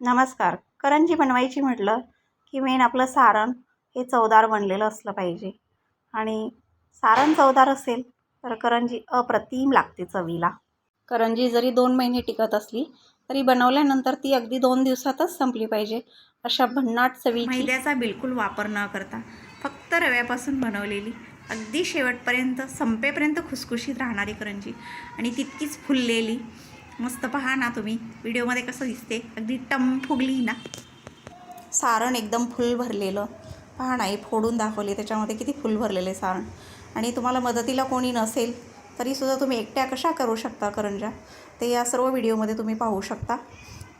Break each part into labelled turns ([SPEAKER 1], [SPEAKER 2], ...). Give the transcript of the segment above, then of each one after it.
[SPEAKER 1] नमस्कार. करंजी बनवायची म्हटलं की मेन आपलं सारण हे चवदार बनलेलं असलं पाहिजे. आणि सारण चवदार असेल तर करंजी अप्रतिम लागते चवीला. करंजी जरी दोन महिने टिकत असली तरी बनवल्यानंतर ती अगदी दोन दिवसातच संपली पाहिजे. अशा भन्नाट चवी मैद्याचा बिलकुल वापर न करता फक्त रव्यापासून बनवलेली अगदी शेवटपर्यंत संपेपर्यंत खुसखुशीत राहणारी करंजी आणि तितकीच फुललेली मस्त पहा ना तुम्ही. व्हिडिओमध्ये कसं दिसते? अगदी टम फुगली ना. सारण एकदम फुल भरलेलं. पहा ना हे फोडून दाखवले. त्याच्यामध्ये किती फुल भरलेले सारण. आणि तुम्हाला मदतीला कोणी नसेल तरीसुद्धा तुम्ही एकट्या कशा करू शकता करंजा? ते या सर्व व्हिडिओमध्ये तुम्ही पाहू शकता.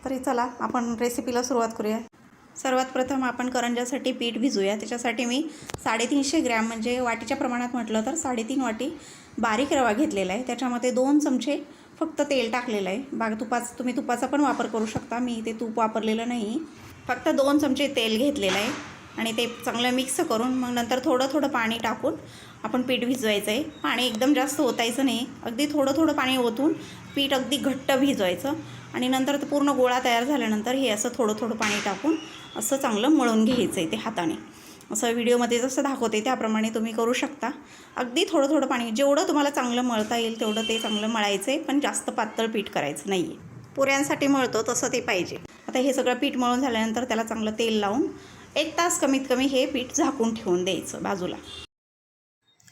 [SPEAKER 1] तरी चला आपण रेसिपीला सुरुवात करूया. सर्वात प्रथम आपण करंजासाठी पीठ भिजूया. त्याच्यासाठी मी साडेतीनशे ग्रॅम म्हणजे वाटीच्या प्रमाणात म्हटलं तर साडेतीन वाटी बारीक रवा घेतलेला आहे. त्याच्यामध्ये दोन चमचे फक्त तेल टाकलेलं आहे. बाग तुपाचं तुम्ही तुपाचा पण वापर करू शकता. मी ते तूप वापरलेलं नाही. फक्त दोन चमचे तेल घेतलेलं आहे. आणि ते चांगलं मिक्स करून मग नंतर थोडं थोडं पाणी टाकून आपण पीठ भिजवायचं आहे. पाणी एकदम जास्त ओतायचं नाही. अगदी थोडं थोडं पाणी ओतून पीठ अगदी घट्ट भिजवायचं. आणि नंतर ते पूर्ण गोळा तयार झाल्यानंतर हे असं थोडं थोडं पाणी टाकून असं चांगलं मळून घ्यायचं आहे ते हाताने. असं व्हिडिओमध्ये जसं दाखवते त्याप्रमाणे तुम्ही करू शकता. अगदी थोडं थोडं पाणी जेवढं तुम्हाला चांगलं मळता येईल तेवढं ते चांगलं मळायचं आहे पण जास्त पातळ पीठ करायचं नाही आहे पुऱ्यांसाठी मळतो तसं ते पाहिजे. आता हे सगळं पीठ मळून झाल्यानंतर त्याला चांगलं तेल लावून एक तास कमीत कमी हे पीठ झाकून ठेवून द्यायचं बाजूला.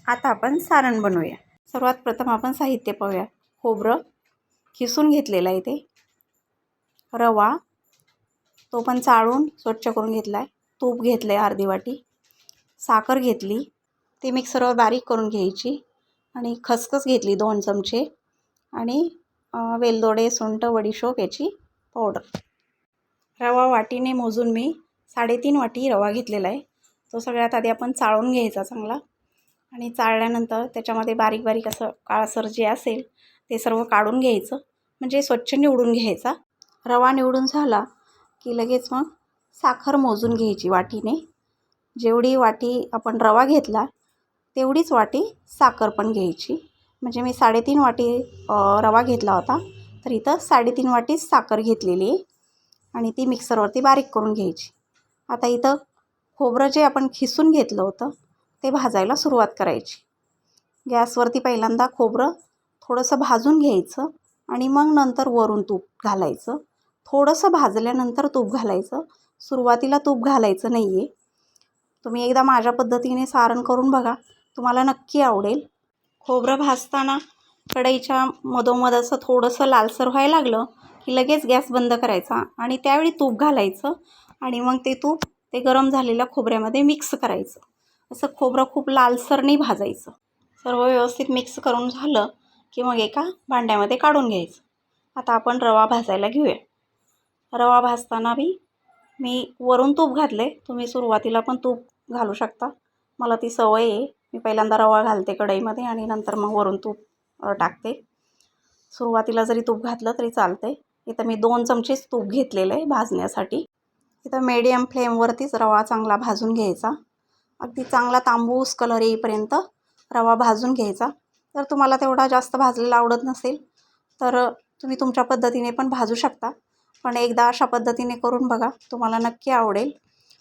[SPEAKER 1] आता आपण सारण बनवूया. सर्वात प्रथम आपण साहित्य पाहूया. खोबरं खिसून घेतलेलं आहे ते. रवा तो पण चाळून स्वच्छ करून घेतला आहे तूप घेतलं आहे अर्धी वाटी. साखर घेतली. ती मिक्सरवर बारीक करून घ्यायची आणि खसखस घेतली दोन चमचे आणि वेलदोडे सुंठ वडीशोप याची पावडर रवा वाटीने मोजून मी साडेतीन वाटी रवा घेतलेला आहे. तो सगळ्यात आधी आपण चाळून घ्यायचा चांगला आणि चाळल्यानंतर त्याच्यामध्ये बारीक बारीक असं काळसर जे असेल ते सर्व काढून घ्यायचं. म्हणजे स्वच्छ निवडून घ्यायचा. रवा निवडून झाला की लगेच मग साखर मोजून घ्यायची वाटीने. जेवढी वाटी आपण रवा घेतला तेवढीच वाटी साखर पण घ्यायची. म्हणजे मी साडेतीन वाटी रवा घेतला होता. तर इथं साडेतीन वाटीच साखर घेतलेली आहे आणि ती मिक्सरवरती बारीक करून घ्यायची. आता इथं खोबरं जे आपण खिसून घेतलं होतं ते भाजायला सुरुवात करायची. गॅसवरती पहिल्यांदा खोबरं थोडंसं भाजून घ्यायचं आणि मग नंतर वरून तूप घालायचं. थोडंसं भाजल्यानंतर तूप घालायचं. सुरुवातीला तूप घालायचं नाही आहे तुम्ही एकदा माझ्या पद्धतीने सारण करून बघा. तुम्हाला नक्की आवडेल. खोबरं भाजताना कढईच्या मधोमध असं थोडंसं लालसर व्हायला लागलं की लगेच गॅस बंद करायचा आणि त्यावेळी तूप घालायचं आणि मग ते तूप ते गरम झालेल्या खोबऱ्यामध्ये मिक्स करायचं. असं खोबरं खूप लालसर नाही भाजायचं. सर्व व्यवस्थित मिक्स करून झालं की मग एका भांड्यामध्ये काढून घ्यायचं. आता आपण रवा भाजायला घेऊया. रवा भाजताना बी मी वरून तूप घातले तुम्ही सुरुवातीला पण तूप घालू शकता. मला ती सवय आहे. मी पहिल्यांदा रवा घालते कढईमध्ये आणि नंतर मग वरून तूप टाकते. सुरुवातीला जरी तूप घातलं तरी चालते इथं मी दोन चमचेच तूप घेतलेलं आहे भाजण्यासाठी. इथं मीडियम फ्लेमवरतीच रवा चांगला भाजून घ्यायचा. अगदी चांगला तांबूस कलर येईपर्यंत रवा भाजून घ्यायचा. जर तुम्हाला तेवढा जास्त भाजलेला आवडत नसेल तर तुम्ही तुमच्या पद्धतीने पण भाजू शकता. पण एकदा अशा पद्धतीने करून बघा. तुम्हाला नक्की आवडेल.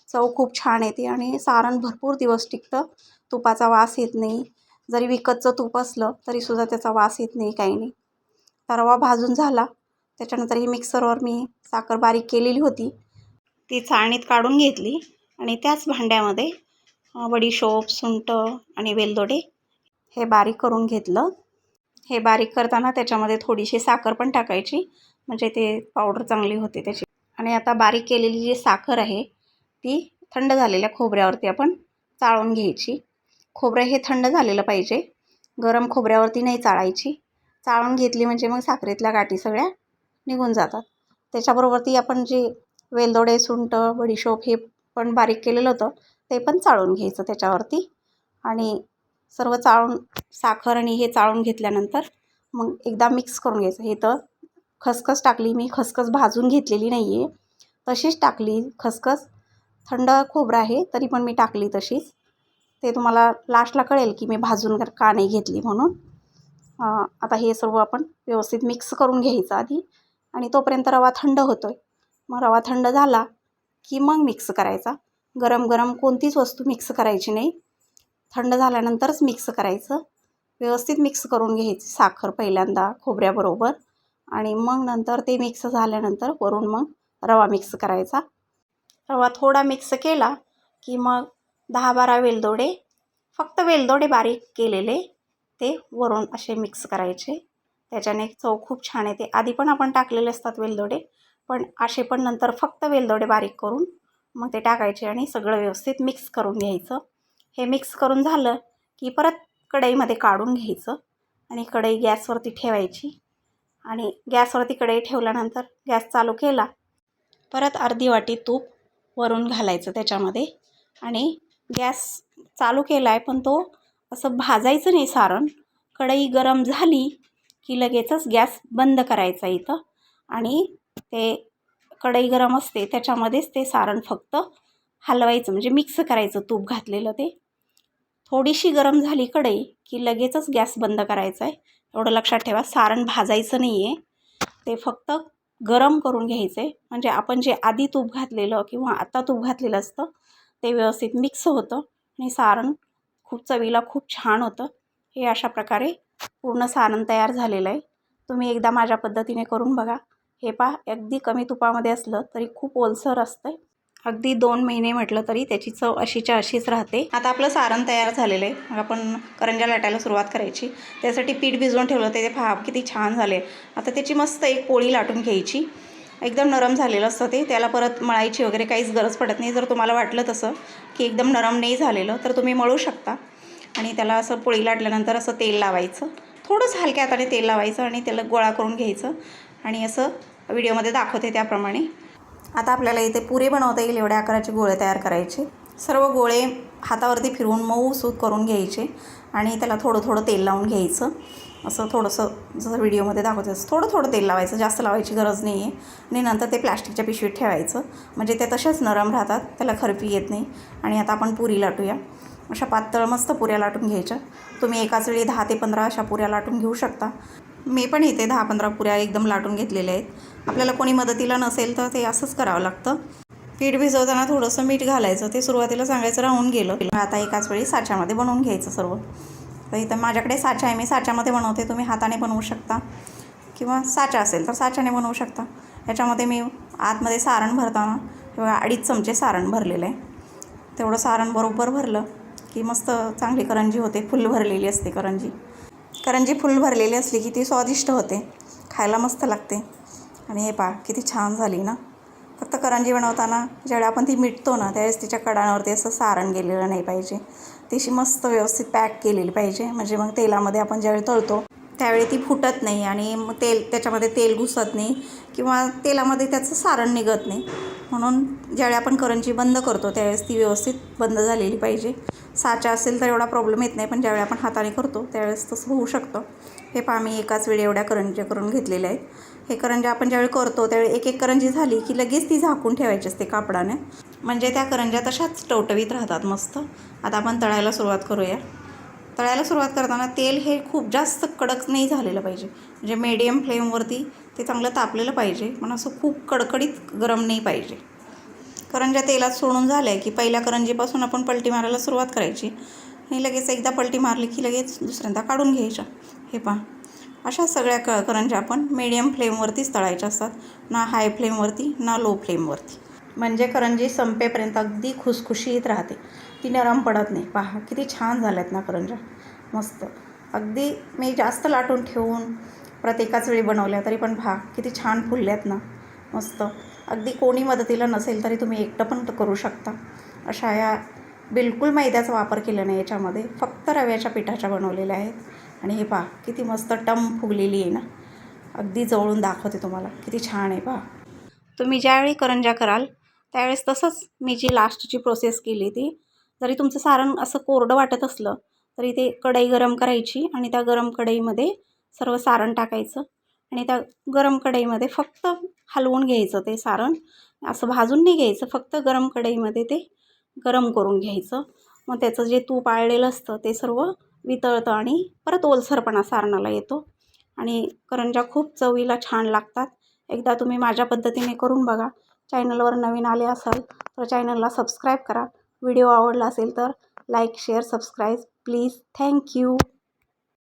[SPEAKER 1] चव खूप छान येते आणि सारण भरपूर दिवस टिकतं. तुपाचा वास येत नाही. जरी विकतचं तूप असलं तरीसुद्धा त्याचा वास येत नाही काही नाही. रवा भाजून झाला. त्याच्यानंतर ही मिक्सरवर मी साखर बारीक केलेली होती. ती चाळणीत काढून घेतली आणि त्याच भांड्यामध्ये बडीशोप सुंट आणि वेलदोडे हे बारीक करून घेतलं. हे बारीक करताना त्याच्यामध्ये थोडीशी साखर पण टाकायची. म्हणजे ते पावडर चांगली होते त्याची. आणि आता बारीक केलेली जी साखर आहे ती थंड झालेल्या खोबऱ्यावरती आपण चाळून घ्यायची. खोबरं हे थंड झालेलं पाहिजे. गरम खोबऱ्यावरती नाही चाळायची. चाळून घेतली म्हणजे मग साखरेतल्या गाठी सगळ्या निघून जातात. त्याच्याबरोबर ती आपण जे वेलदोडे सुंट बडीशोप हे पण बारीक केलेलं होतं ते पण चाळून घ्यायचं त्याच्यावरती. आणि सर्व चाळून साखर आणि हे चाळून घेतल्यानंतर मग एकदा मिक्स करून घ्यायचं. हे तर खसखस टाकली मी खसखस भाजून घेतलेली नाही आहे तशीच टाकली खसखस थंड खोबरं आहे तरी पण मी टाकली तशीच. ते तुम्हाला लास्टला कळेल की मी भाजून का नाही घेतली म्हणून. आता हे सर्व आपण व्यवस्थित मिक्स करून घ्यायचं आधी. आणि तोपर्यंत रवा थंड होतो आहे मग रवा थंड झाला की मग मिक्स करायचा. गरम गरम कोणतीच वस्तू मिक्स करायची नाही. थंड झाल्यानंतरच मिक्स करायचं. व्यवस्थित मिक्स करून घ्यायची साखर पहिल्यांदा खोबऱ्याबरोबर. आणि मग नंतर ते मिक्स झाल्यानंतर वरून मग रवा मिक्स करायचा. रवा थोडा मिक्स केला की मग दहा बारा वेलदोडे फक्त वेलदोडे बारीक केलेले ते वरून असे मिक्स करायचे. त्याच्याने चव खूप छान येते. आधी पण आपण टाकलेले असतात वेलदोडे पण असे पण नंतर फक्त वेलदोडे बारीक करून मग ते टाकायचे आणि सगळं व्यवस्थित मिक्स करून घ्यायचं. हे मिक्स करून झालं की परत कढईमध्ये काढून घ्यायचं आणि कढई गॅसवरती ठेवायची आणि गॅसवरती कढई ठेवल्यानंतर गॅस चालू केला. परत अर्धी वाटी तूप वरून घालायचं त्याच्यामध्ये. आणि गॅस चालू केला आहे पण तो असं भाजायचं नाही सारण. कढई गरम झाली की लगेचच गॅस बंद करायचा इथं. आणि ते कढई गरम असते त्याच्यामध्येच ते सारण फक्त हलवायचं म्हणजे मिक्स करायचं तूप घातलेलं ते. थोडीशी गरम झाली कढई की लगेचच गॅस बंद करायचा आहे एवढं लक्षात ठेवा सारण भाजायचं नाही आहे ते फक्त गरम करून घ्यायचे. म्हणजे आपण जे आधी तूप घातलेलं किंवा आत्ता तूप घातलेलं असतं ते व्यवस्थित मिक्स होतं आणि सारण खूप चवीला खूप छान होतं. हे अशा प्रकारे पूर्ण सारण तयार झालेलं आहे. तुम्ही एकदा माझ्या पद्धतीने करून बघा. हे पहा अगदी कमी तुपामध्ये असलं तरी खूप ओलसर असतं अगदी दोन महिने म्हटलं तरी त्याची चव अशीच्या अशीच राहते. आता आपलं सारण तयार झालेलं आहे. मग आपण करंजा लाटायला सुरुवात करायची. त्यासाठी पीठ भिजवून ठेवलं ते पहा किती छान झाले. आता त्याची मस्त एक पोळी लाटून घ्यायची. एकदम नरम झालेलं असतं ते. त्याला परत मळायची वगैरे काहीच गरज पडत नाही. जर तुम्हाला वाटलं तसं की एकदम नरम नाही झालेलं तर तुम्ही मळू शकता. आणि त्याला असं पोळी लाटल्यानंतर असं तेल लावायचं. थोडंसं हलक्या हाताने तेल लावायचं आणि त्याला गोळा करून घ्यायचं. आणि असं व्हिडिओमध्ये दाखवते त्याप्रमाणे. आता आपल्याला इथे पुरे बनवता येईल एवढ्या आकाराचे गोळे तयार करायचे. सर्व गोळे हातावरती फिरवून मऊ सूत करून घ्यायचे आणि त्याला थोडं थोडं तेल लावून घ्यायचं. असं थोडंसं जसं व्हिडिओमध्ये दाखवते असं थोडं थोडं तेल लावायचं जास्त लावायची गरज नाही आहे आणि नंतर ते प्लॅस्टिकच्या पिशवीत ठेवायचं. म्हणजे ते तसेच नरम राहतात त्याला खरपी येत नाही. आणि आता आपण पुरी लाटूया. अशा पातळ मस्त पुऱ्या लाटून घ्यायच्या. तुम्ही एकाच वेळी दहा ते पंधरा अशा पुऱ्या लाटून घेऊ शकता. मी पण इथे दहा पंधरा पुऱ्या एकदम लाटून घेतलेल्या आहेत. आपल्याला कोणी मदतीला नसेल तर ते असंच करावं लागतं. पीठ भिजवताना थोडंसं मीठ घालायचं. ते सुरुवातीला सांगायचं राहून गेलं. आता एकाच वेळी साच्यामध्ये बनवून घ्यायचं सर्व. तर इथं माझ्याकडे साचा आहे. मी साच्यामध्ये बनवते. तुम्ही हाताने बनवू शकता. किंवा साचा असेल तर साच्याने बनवू शकता. याच्यामध्ये मी आतमध्ये सारण भरताना किंवा अडीच चमचे सारण भरलेलं आहे. तेवढं सारण बरोबर भरलं की मस्त चांगली करंजी होते. फुल भरलेली असते करंजी. करंजी फुल भरलेली असली की ती स्वादिष्ट होते. खायला मस्त लागते. आणि हे पहा किती छान झाली ना. फक्त करंजी बनवताना ज्यावेळी आपण ती मिटतो ना त्यावेळेस तिच्या कडांवरती असं सारण गेलेलं नाही पाहिजे. तिशी मस्त व्यवस्थित पॅक केलेली पाहिजे. म्हणजे मग तेलामध्ये आपण ज्यावेळी तळतो त्यावेळी ती फुटत नाही आणि मग तेल त्याच्यामध्ये तेल घुसत नाही किंवा तेलामध्ये त्याचं सारण निघत नाही. म्हणून ज्यावेळी आपण करंजी बंद करतो त्यावेळेस ती व्यवस्थित बंद झालेली पाहिजे. साचा असेल तर एवढा प्रॉब्लेम येत नाही पण ज्यावेळी आपण हाताने करतो त्यावेळेस तसं होऊ शकतं. हे पहा मी एकाच वेळी एवढ्या करंज्या करून घेतलेल्या आहेत. हे करंज्या आपण ज्यावेळी करतो त्यावेळी एक एक करंजी झाली की लगेच ती झाकून ठेवायची असते कापडाने. म्हणजे त्या करंज्या तशाच टवटवीत राहतात मस्त. आता आपण तळायला सुरुवात करूया. तळायला सुरुवात करताना तेल हे खूप जास्त कडक नाही झालेलं पाहिजे. म्हणजे मीडियम फ्लेमवरती ते चांगलं तापलेलं पाहिजे. पण असं खूप कडकडीत गरम नाही पाहिजे. करंज्या तेलात सोडून झाल्या की पहिल्या करंजीपासून आपण पलटी मारायला सुरुवात करायची. आणि लगेच एकदा पलटी मारली की लगेच दुसऱ्यांदा काढून घ्यायच्या. हे पहा. अशा सगळ्या क करंज्या आपण मिडियम फ्लेमवरतीच तळायच्या असतात. ना हाय फ्लेमवरती ना लो फ्लेमवरती म्हणजे करंजी संपेपर्यंत अगदी खुसखुशीत राहते. ती नरम पडत नाही. पहा किती छान झाल्यात ना करंज्या. मस्त. अगदी मी जास्त लाटून ठेवून प्रत्येकाच वेळी बनवल्या तरी पण पहा किती छान फुलल्यात ना. मस्त. अगदी कोणी मदतीला नसेल तरी तुम्ही एकटं पण करू शकता. अशा या बिलकुल मैद्याचा वापर केला नाही याच्यामध्ये. फक्त रव्याच्या पिठाच्या बनवलेल्या आहेत. आणि हे पहा किती मस्त टम फुगलेली आहे ना. अगदी जवळून दाखवते तुम्हाला. किती छान आहे पहा. तुम्ही ज्यावेळी करंजा कराल त्यावेळेस तसंच मी जी लास्टची प्रोसेस केली ती जरी तुमचं सारण असं कोरडं वाटत असलं तरी ते कढई गरम करायची आणि त्या गरम कढईमध्ये सर्व सारण टाकायचं आणि त्या गरम कढईमध्ये फक्त हलवून घ्यायचं ते सारण. असं भाजून नाही घ्यायचं फक्त गरम कढईमध्ये ते गरम करून घ्यायचं. मग त्याचं जे तूप आळलेलं असतं ते सर्व वितळतं आणि परत ओलसरपणा सारणाला येतो. आणि करंजा खूप चवीला छान लागतात. एकदा तुम्ही माझ्या पद्धतीने करून बघा. चॅनलवर नवीन आले असाल तर चॅनलला सबस्क्राईब करा. व्हिडिओ आवडला असेल तर like share subscribe. Please thank you